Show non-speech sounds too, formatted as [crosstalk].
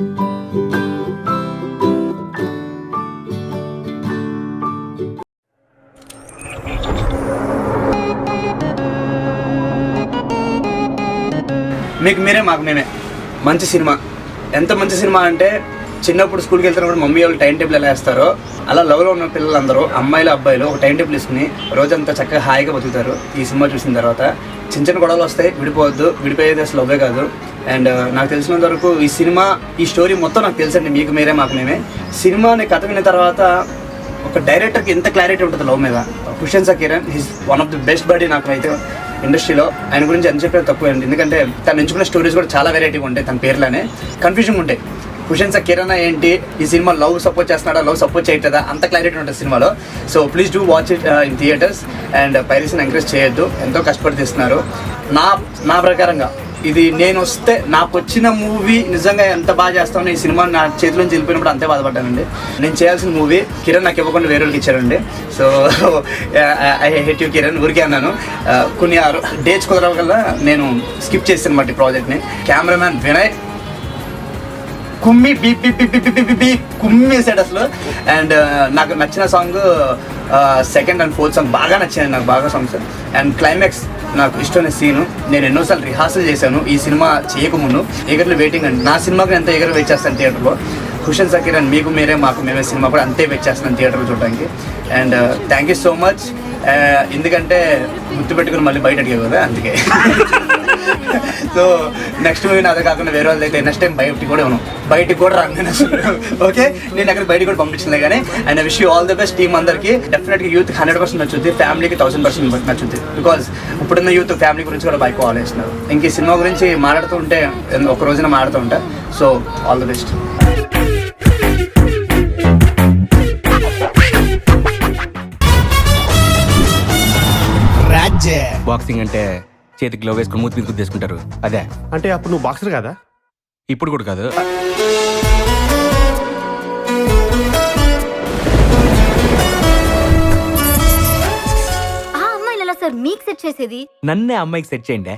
మీకు మీరే మాకు మేమే. మంచి సినిమా. ఎంత మంచి సినిమా అంటే చిన్నప్పుడు స్కూల్కి వెళ్తున్నప్పుడు మమ్మీ వాళ్ళు టైం టేబుల్ ఎలా వేస్తారో అలా లవ్లో ఉన్న పిల్లలందరూ అమ్మాయిలు అబ్బాయిలు ఒక టైం టేబుల్ వేసుకుని రోజంతా చక్కగా హాయిగా బతుకుతారు. ఈ సినిమా చూసిన తర్వాత చిన్న చిన్న గొడవలు వస్తాయి విడిపోవద్దు విడిపోయేది అసలు లవ్వే కాదు. అండ్ uh, నాకు తెలిసినంత వరకు ఈ సినిమా ఈ స్టోరీ మొత్తం నాకు తెలుసండి మీకు మీరే మాకు మేమే. సినిమాని కథ విన్న తర్వాత ఒక డైరెక్టర్కి ఎంత క్లారిటీ ఉంటుంది లవ్ మీద? Hushan Sakiran his one of the best buddy నాకు అయితే ఇండస్ట్రీలో. ఆయన గురించి ఎంత చెప్పేది తక్కువ అండి. ఎందుకంటే తను ఎంచుకున్న స్టోరీస్ కూడా చాలా వెరైటీగా ఉంటాయి తన పేర్లోనే. కన్ఫ్యూజన్ ఉంటాయి హుషన్ సకీరన్ కిరణ్ ఏంటి? ఈ సినిమా లవ్ సపోర్ట్ చేస్తున్నాడా? లవ్ సపోర్ట్ చేయట్లేదా? అంత క్లారిటీ ఉంటుంది సినిమాలో. So please do watch it in theatres and పైరసీని encourage చేయొద్దు. ఎంతో కష్టపడి తీస్తున్నారు. నా నా ప్రకారంగా ఇది నేను వస్తే నాకు వచ్చిన మూవీ నిజంగా ఎంత బాగా చేస్తాను ఈ సినిమా నా చేతిలో నుంచి వెళ్ళిపోయినప్పుడు అంతే బాధపడ్డానండి. నేను చేయాల్సిన మూవీ కిరణ్ నాకు ఇవ్వకుండా వేరే వాళ్ళకి ఇచ్చారండి so I hate you Kiran. ఊరికే అన్నాను. Uh, కొన్ని డేట్స్ కుదరవ నేను స్కిప్ చేసాను అనమాట ఈ ప్రాజెక్ట్ని cameraman Vinay కుమ్మి beep beep beep beep beep beep కుమ్మి వేసాడు అసలు. అండ్ uh, నాకు నచ్చిన song second and fourth song బాగా నచ్చింది నాకు బాగా సాంగ్స్ అండ్ క్లైమాక్స్ నాకు ఇష్టమైన సీను నేను ఎన్నోసార్లు రిహార్సల్ చేశాను ఈ సినిమా చేయకముందు. ఎగర్లు వెయిటింగ్ అండి. నా సినిమాకి ఎంత ఎగర్ వెయిట్ చేస్తాను థియేటర్లో హుషన్ సకీర్ అండ్ మీకు మీరే మాకు మేమే సినిమా కూడా అంతే వెయిట్ చేస్తున్నాను థియేటర్లో చూడడానికి and thank you so much ఎందుకంటే గుర్తుపెట్టుకుని మళ్ళీ బయట అడిగే కదా అందుకే. [laughs] సో నెక్స్ట్ మూవీ అదే కాకుండా వేరే వాళ్ళది అయితే నెక్స్ట్ టైం బయటికి కూడా ఉన్నాం బయటికి కూడా రాను ఓకే నేను అక్కడ బయటికి కూడా పంపించలే కానీ and wish you all the best team అందరికి. డెఫినెట్గా యూత్ హండ్రెడ్ పర్సెంట్ నచ్చుద్ది ఫ్యామిలీకి థౌసండ్ పర్సెంట్ నచ్చుద్ది. బికాస్ ఇప్పుడున్న యూత్ ఫ్యామిలీ గురించి కూడా బైక్ ఆలోచిస్తున్నారు. ఇంక ఈ సినిమా గురించి మాట్లాడుతూ ఉంటే ఒక రోజున మాట్లాడుతూ ఉంటా. So all the best boxing అంటే చేతికి గ్లో వేసుకుని మూతి మీద తీసుకుంటారు అదే. అంటే అప్పుడు నువ్వు బాక్సర్ కదా? ఇప్పుడు కూడా కాదు. ఆ అమ్మాయిలు ఎలా సార్ మీకు సెట్ చేసేది? నన్నే అమ్మాయికి సెట్ చేయండి.